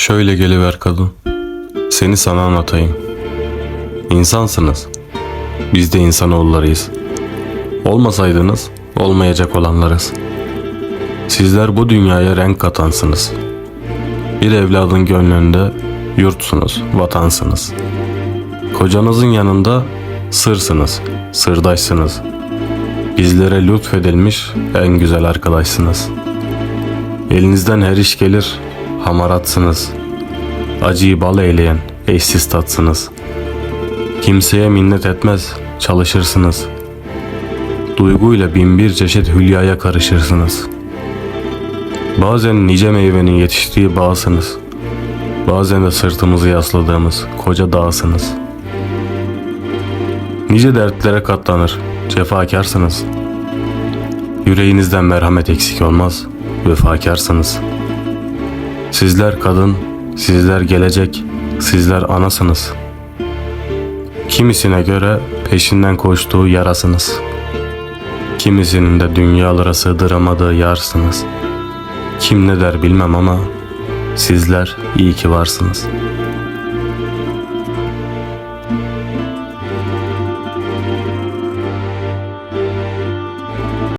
Şöyle geliver kadın. Seni sana anlatayım. İnsansınız. Biz de insanoğullarıyız. Olmasaydınız olmayacak olanlarız. Sizler bu dünyaya renk katansınız. Bir evladın gönlünde yurtsunuz, vatansınız. Kocanızın yanında sırsınız, sırdaşsınız. Bizlere lütfedilmiş en güzel arkadaşsınız. Elinizden her iş gelir, hamaratsınız. Acıyı bal eyleyen eşsiz tatsınız. Kimseye minnet etmez, çalışırsınız. Duyguyla bin bir çeşit hülyaya karışırsınız. Bazen nice meyvenin yetiştiği bağsınız. Bazen de sırtımızı yasladığımız koca dağsınız. Nice dertlere katlanır, cefakarsınız. Yüreğinizden merhamet eksik olmaz, vefakarsınız. Sizler kadın, sizler gelecek, sizler anasınız. Kimisine göre peşinden koştuğu yarasınız. Kimisinin de dünyalara sığdıramadığı yarsınız. Kim ne der bilmem ama sizler iyi ki varsınız.''